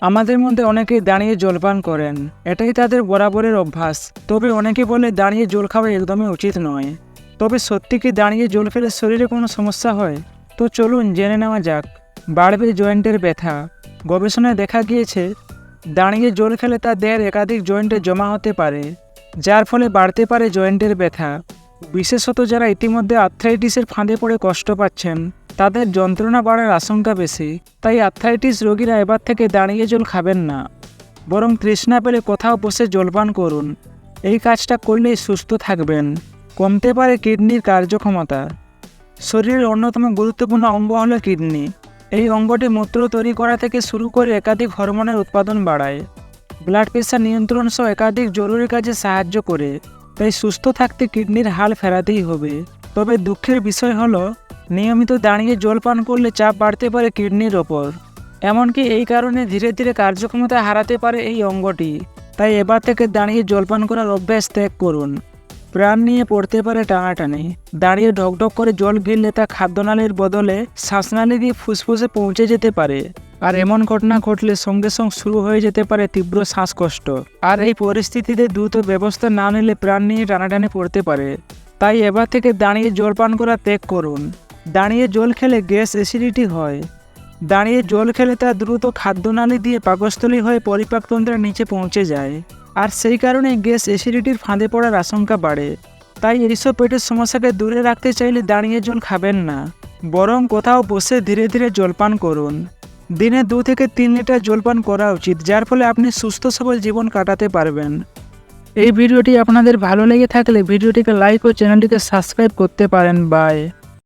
আমাদের মধ্যে অনেকেই দাঁড়িয়ে জলপান করেন। এটাই তাদের বরাবরের অভ্যাস। তবে অনেকে বলে দাঁড়িয়ে জল খাওয়া একদমই উচিত নয়। তবে সত্যি কি দাঁড়িয়ে জল খেলে শরীরে কোনো সমস্যা হয়? তো চলুন জেনে নেওয়া যাক। বাড়বে জয়েন্টের ব্যথা। গবেষণায় দেখা গিয়েছে, দাঁড়িয়ে জল খেলে তা দেহের একাধিক জয়েন্টে জমা হতে পারে, যার ফলে বাড়তে পারে জয়েন্টের ব্যথা। বিশেষত যারা ইতিমধ্যে আর্থ্রাইটিসের ফাঁদে পড়ে কষ্ট পাচ্ছেন। তাদের যন্ত্রণা বাড়ার আশঙ্কা বেশি, তাই আর্থ্রাইটিস রোগীরা এবার থেকে দাঁড়িয়ে জল খাবেন না। বরং তৃষ্ণা পেলে কোথাও বসে জলপান করুন। এই কাজটা করলেই সুস্থ থাকবেন। কমতে পারে কিডনির কার্যক্ষমতা। শরীরের অন্যতম গুরুত্বপূর্ণ অঙ্গ হল কিডনি। এই অঙ্গটি মূত্র তৈরি করা থেকে শুরু করে একাধিক হরমোনের উৎপাদন বাড়ায়। ব্লাড প্রেশার নিয়ন্ত্রণ সহ একাধিক জরুরি কাজে সাহায্য করে। তাই সুস্থ থাকতে কিডনির হাল ফেরাতেই হবে। তবে দুঃখের বিষয় হলো নিয়মিত দাঁড়িয়ে জল পান করলে চাপ বাড়তে পারে কিডনির ওপর। এমনকি এই কারণে ধীরে ধীরে কার্যক্ষমতা হারাতে পারে এই অঙ্গটি। তাই এবার থেকে দাঁড়িয়ে জলপান করার অভ্যাস ত্যাগ করুন। প্রাণ নিয়ে পড়তে পারে টানাটানি। দাঁড়িয়ে ঢকঢক করে জল গিললে তা খাদ্যনালীর বদলে শ্বাসনালী দিয়ে ফুসফুসে পৌঁছে যেতে পারে। আর এমন ঘটনা ঘটলে সঙ্গে সঙ্গে শুরু হয়ে যেতে পারে তীব্র শ্বাসকষ্ট। আর এই পরিস্থিতিতে দ্রুত ব্যবস্থা না নিলে প্রাণ নিয়ে টানাটানি পড়তে পারে। তাই এবার থেকে দাঁড়িয়ে জল পান করা ত্যাগ করুন। দাঁড়িয়ে জল খেলে গ্যাস অ্যাসিডিটি হয়। দাঁড়িয়ে জল খেলে তা দ্রুত খাদ্যনালী দিয়ে পাকস্থলী হয়ে পরিপাকতন্ত্রের নিচে পৌঁছে যায়। আর সেই কারণে গ্যাস অ্যাসিডিটির ফাঁদে পড়ার আশঙ্কা বাড়ে। তাই এইসব পেটের সমস্যাকে দূরে রাখতে চাইলে দাঁড়িয়ে জল খাবেন না। বরং কোথাও বসে ধীরে ধীরে জলপান করুন। দিনে দু থেকে তিন লিটার জলপান করা উচিত, যার ফলে আপনি সুস্থ সবল জীবন কাটাতে পারবেন। এই ভিডিওটি আপনাদের ভালো লেগে থাকলে ভিডিওটিকে লাইক ও চ্যানেলটিকে সাবস্ক্রাইব করতে পারেন। বাই।